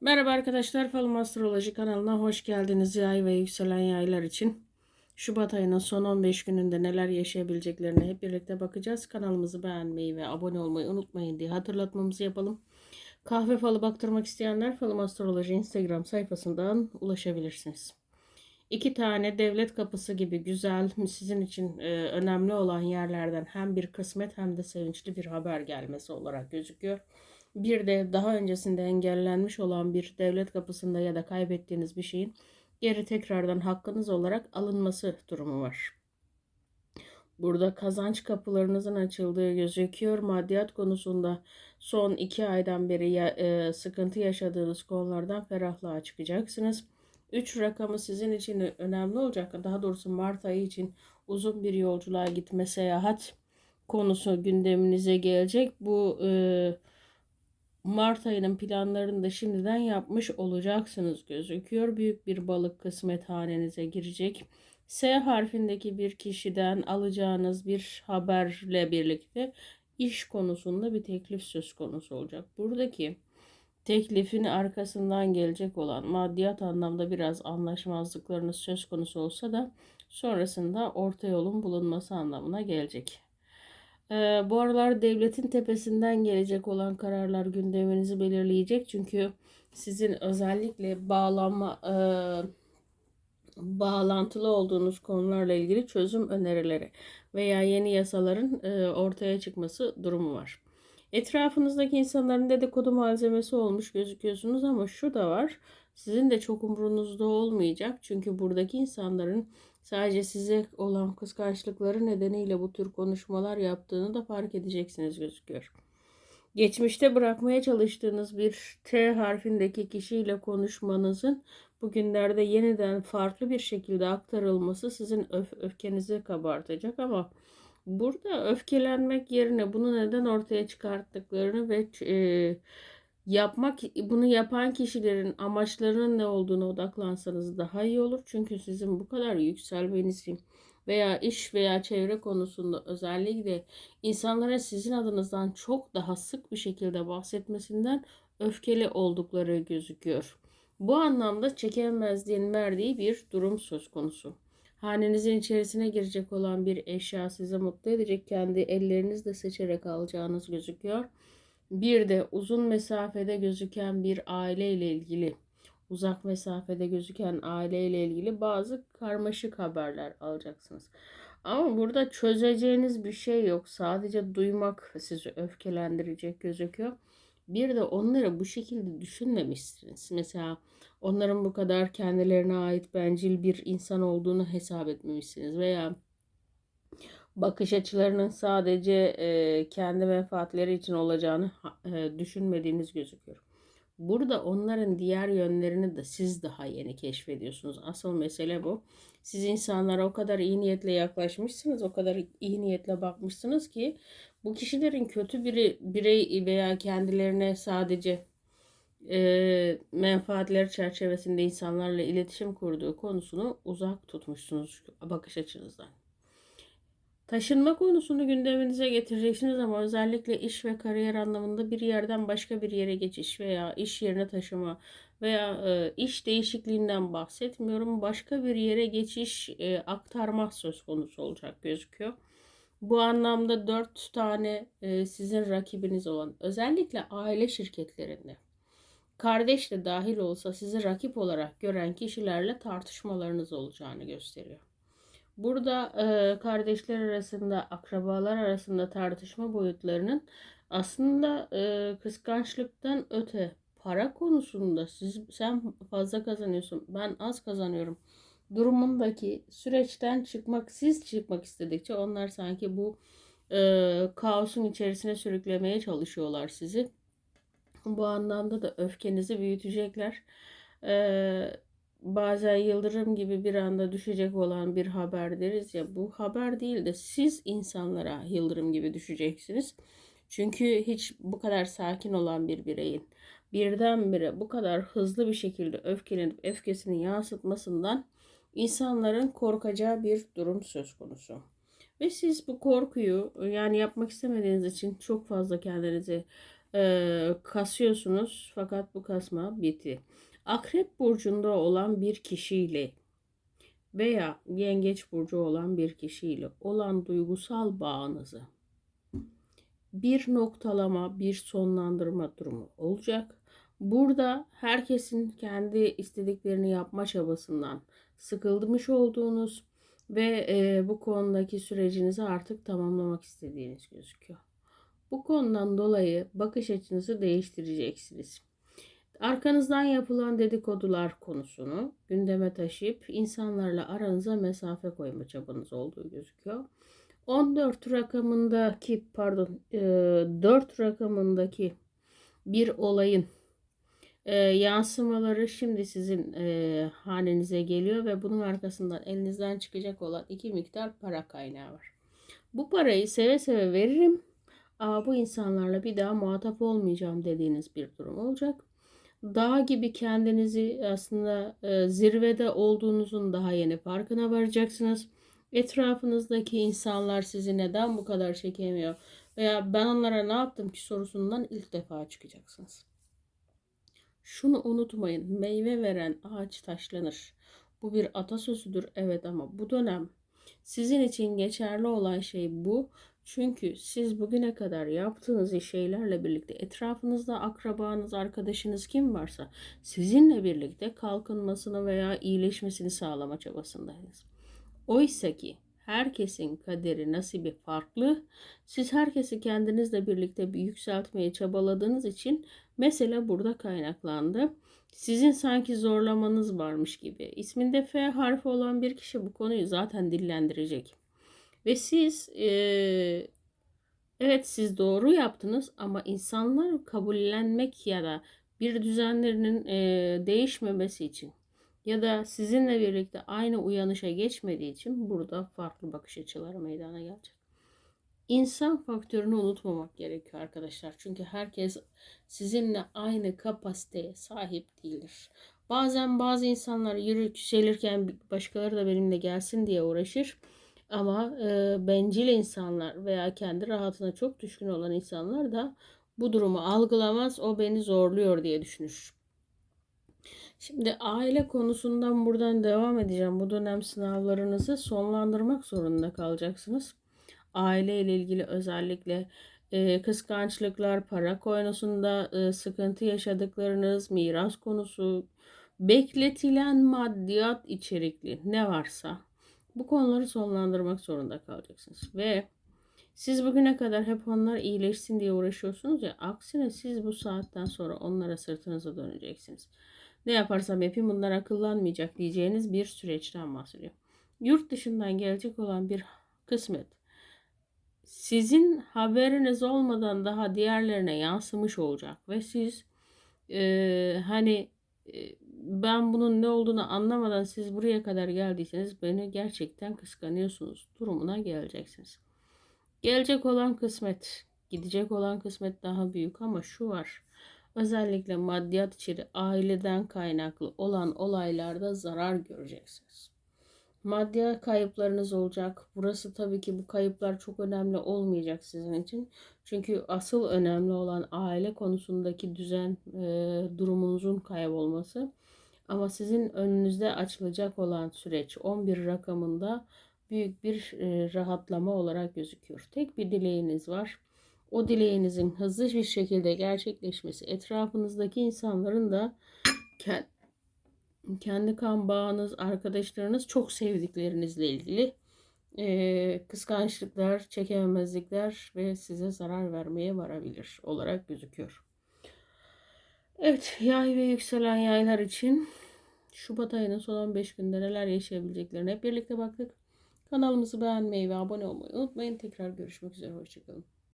Merhaba arkadaşlar, Falım Astroloji kanalına hoş geldiniz. Yay ve yükselen yaylar için Şubat ayının son 15 gününde neler yaşayabileceklerine hep birlikte bakacağız. Kanalımızı beğenmeyi ve abone olmayı unutmayın diye hatırlatmamızı yapalım. Kahve falı baktırmak isteyenler Falım Astroloji Instagram sayfasından ulaşabilirsiniz. İki tane devlet kapısı gibi güzel, sizin için e, önemli olan yerlerden hem bir kısmet hem de sevinçli bir haber gelmesi olarak gözüküyor. Bir de daha öncesinde engellenmiş olan bir devlet kapısında ya da kaybettiğiniz bir şeyin geri tekrardan hakkınız olarak alınması durumu var. Burada kazanç kapılarınızın açıldığı gözüküyor. Maddiyat konusunda son iki aydan beri ya, e, sıkıntı yaşadığınız konulardan ferahlığa çıkacaksınız. 3 rakamı sizin için önemli olacak. Daha doğrusu Mart ayı için uzun bir yolculuğa gitme, seyahat konusu gündeminize gelecek. Bu e, Mart ayının planlarını da şimdiden yapmış olacaksınız gözüküyor. Büyük bir balık kısmet hanenize girecek. S harfindeki bir kişiden alacağınız bir haberle birlikte iş konusunda bir teklif söz konusu olacak. Buradaki teklifin arkasından gelecek olan maddiyat anlamda biraz anlaşmazlıklarınız söz konusu olsa da sonrasında orta yolun bulunması anlamına gelecek. Ee, bu aralar devletin tepesinden gelecek olan kararlar gündeminizi belirleyecek. Çünkü sizin özellikle bağlanma e, bağlantılı olduğunuz konularla ilgili çözüm önerileri veya yeni yasaların e, ortaya çıkması durumu var. Etrafınızdaki insanların dedikodu malzemesi olmuş gözüküyorsunuz ama şu da var. Sizin de çok umrunuzda olmayacak. Çünkü buradaki insanların sadece size olan kıskançlıkları nedeniyle bu tür konuşmalar yaptığını da fark edeceksiniz gözüküyor. Geçmişte bırakmaya çalıştığınız bir T harfindeki kişiyle konuşmanızın bugünlerde yeniden farklı bir şekilde aktarılması sizin öf öfkenizi kabartacak ama burada öfkelenmek yerine bunu neden ortaya çıkarttıklarını ve e, yapmak bunu yapan kişilerin amaçlarının ne olduğunu odaklansanız daha iyi olur. Çünkü sizin bu kadar yükselmenizi veya iş veya çevre konusunda özellikle insanlara sizin adınızdan çok daha sık bir şekilde bahsetmesinden öfkeli oldukları gözüküyor. Bu anlamda çekemezliğin verdiği bir durum söz konusu. Hanenizin içerisine girecek olan bir eşya sizi mutlu edecek kendi ellerinizle seçerek alacağınız gözüküyor. Bir de uzun mesafede gözüken bir aile ile ilgili, uzak mesafede gözüken aile ile ilgili bazı karmaşık haberler alacaksınız. Ama burada çözeceğiniz bir şey yok. Sadece duymak sizi öfkelendirecek gözüküyor. Bir de onları bu şekilde düşünmemişsiniz. Mesela onların bu kadar kendilerine ait bencil bir insan olduğunu hesap etmemişsiniz veya bakış açılarının sadece e, kendi menfaatleri için olacağını e, düşünmediğiniz gözüküyor. Burada onların diğer yönlerini de siz daha yeni keşfediyorsunuz. Asıl mesele bu. Siz insanlara o kadar iyi niyetle yaklaşmışsınız, o kadar iyi niyetle bakmışsınız ki bu kişilerin kötü biri birey veya kendilerine sadece e, menfaatleri çerçevesinde insanlarla iletişim kurduğu konusunu uzak tutmuşsunuz bakış açınızdan. Taşınma konusunu gündeminize getireceksiniz ama özellikle iş ve kariyer anlamında bir yerden başka bir yere geçiş veya iş yerine taşıma veya e, iş değişikliğinden bahsetmiyorum. Başka bir yere geçiş e, aktarma söz konusu olacak gözüküyor. Bu anlamda dört tane e, sizin rakibiniz olan özellikle aile şirketlerinde kardeş de dahil olsa sizi rakip olarak gören kişilerle tartışmalarınız olacağını gösteriyor. Burada e, kardeşler arasında, akrabalar arasında tartışma boyutlarının aslında e, kıskançlıktan öte para konusunda siz sen fazla kazanıyorsun, ben az kazanıyorum durumundaki süreçten çıkmak, siz çıkmak istedikçe onlar sanki bu e, kaosun içerisine sürüklemeye çalışıyorlar sizi. Bu anlamda da öfkenizi büyütecekler. E, bazen yıldırım gibi bir anda düşecek olan bir haber deriz ya bu haber değil de siz insanlara yıldırım gibi düşeceksiniz. Çünkü hiç bu kadar sakin olan bir bireyin birdenbire bu kadar hızlı bir şekilde öfkelenip öfkesini yansıtmasından insanların korkacağı bir durum söz konusu. Ve siz bu korkuyu yani yapmak istemediğiniz için çok fazla kendinizi e, kasıyorsunuz fakat bu kasma bitti. Akrep burcunda olan bir kişiyle veya yengeç burcu olan bir kişiyle olan duygusal bağınızı bir noktalama, bir sonlandırma durumu olacak. Burada herkesin kendi istediklerini yapma çabasından sıkılmış olduğunuz ve e, bu konudaki sürecinizi artık tamamlamak istediğiniz gözüküyor. Bu konudan dolayı bakış açınızı değiştireceksiniz. Arkanızdan yapılan dedikodular konusunu gündeme taşıyıp insanlarla aranıza mesafe koyma çabanız olduğu gözüküyor. 14 rakamındaki pardon 4 rakamındaki bir olayın e, yansımaları şimdi sizin e, hanenize geliyor ve bunun arkasından elinizden çıkacak olan iki miktar para kaynağı var. Bu parayı seve seve veririm bu insanlarla bir daha muhatap olmayacağım dediğiniz bir durum olacak. Dağ gibi kendinizi aslında e, zirvede olduğunuzun daha yeni farkına varacaksınız. Etrafınızdaki insanlar sizi neden bu kadar çekemiyor veya ben onlara ne yaptım ki sorusundan ilk defa çıkacaksınız. Şunu unutmayın. Meyve veren ağaç taşlanır. Bu bir atasözüdür evet ama bu dönem sizin için geçerli olan şey bu. Çünkü siz bugüne kadar yaptığınız şeylerle birlikte etrafınızda akrabanız, arkadaşınız kim varsa sizinle birlikte kalkınmasını veya iyileşmesini sağlama çabasındaydınız. Oysa ki herkesin kaderi, nasibi farklı. Siz herkesi kendinizle birlikte bir yükseltmeye çabaladığınız için mesele burada kaynaklandı. Sizin sanki zorlamanız varmış gibi. İsminde F harfi olan bir kişi bu konuyu zaten dillendirecek. Ve siz e, evet siz doğru yaptınız ama insanlar kabullenmek ya da bir düzenlerinin e, değişmemesi için ya da sizinle birlikte aynı uyanışa geçmediği için burada farklı bakış açıları meydana gelecek. İnsan faktörünü unutmamak gerekiyor arkadaşlar. Çünkü herkes sizinle aynı kapasiteye sahip değildir. Bazen bazı insanlar yükselirken başkaları da benimle gelsin diye uğraşır. Ama e, bencil insanlar veya kendi rahatına çok düşkün olan insanlar da bu durumu algılamaz. O beni zorluyor diye düşünür. Şimdi aile konusundan buradan devam edeceğim. Bu dönem sınavlarınızı sonlandırmak zorunda kalacaksınız. Aile ile ilgili özellikle e, kıskançlıklar, para konusunda e, sıkıntı yaşadıklarınız, miras konusu, bekletilen maddiyat içerikli ne varsa bu konuları sonlandırmak zorunda kalacaksınız. Ve siz bugüne kadar hep onlar iyileşsin diye uğraşıyorsunuz ya aksine siz bu saatten sonra onlara sırtınıza döneceksiniz. Ne yaparsam yapayım bunlar akıllanmayacak diyeceğiniz bir süreçten bahsediyor. Yurt dışından gelecek olan bir kısmet sizin haberiniz olmadan daha diğerlerine yansımış olacak ve siz e, hani e, ben bunun ne olduğunu anlamadan siz buraya kadar geldiyseniz beni gerçekten kıskanıyorsunuz durumuna geleceksiniz. Gelecek olan kısmet, gidecek olan kısmet daha büyük ama şu var. Özellikle maddiyat içeri aileden kaynaklı olan olaylarda zarar göreceksiniz. Maddiyat kayıplarınız olacak. Burası tabii ki bu kayıplar çok önemli olmayacak sizin için. Çünkü asıl önemli olan aile konusundaki düzen e, durumunuzun kaybolması. Ama sizin önünüzde açılacak olan süreç 11 rakamında büyük bir e, rahatlama olarak gözüküyor. Tek bir dileğiniz var o dileğinizin hızlı bir şekilde gerçekleşmesi, etrafınızdaki insanların da kendi kan bağınız, arkadaşlarınız çok sevdiklerinizle ilgili e, kıskançlıklar, çekememezlikler ve size zarar vermeye varabilir olarak gözüküyor. Evet, yay ve yükselen yaylar için Şubat ayının son 15 günde neler yaşayabileceklerine hep birlikte baktık. Kanalımızı beğenmeyi ve abone olmayı unutmayın. Tekrar görüşmek üzere. Hoşçakalın.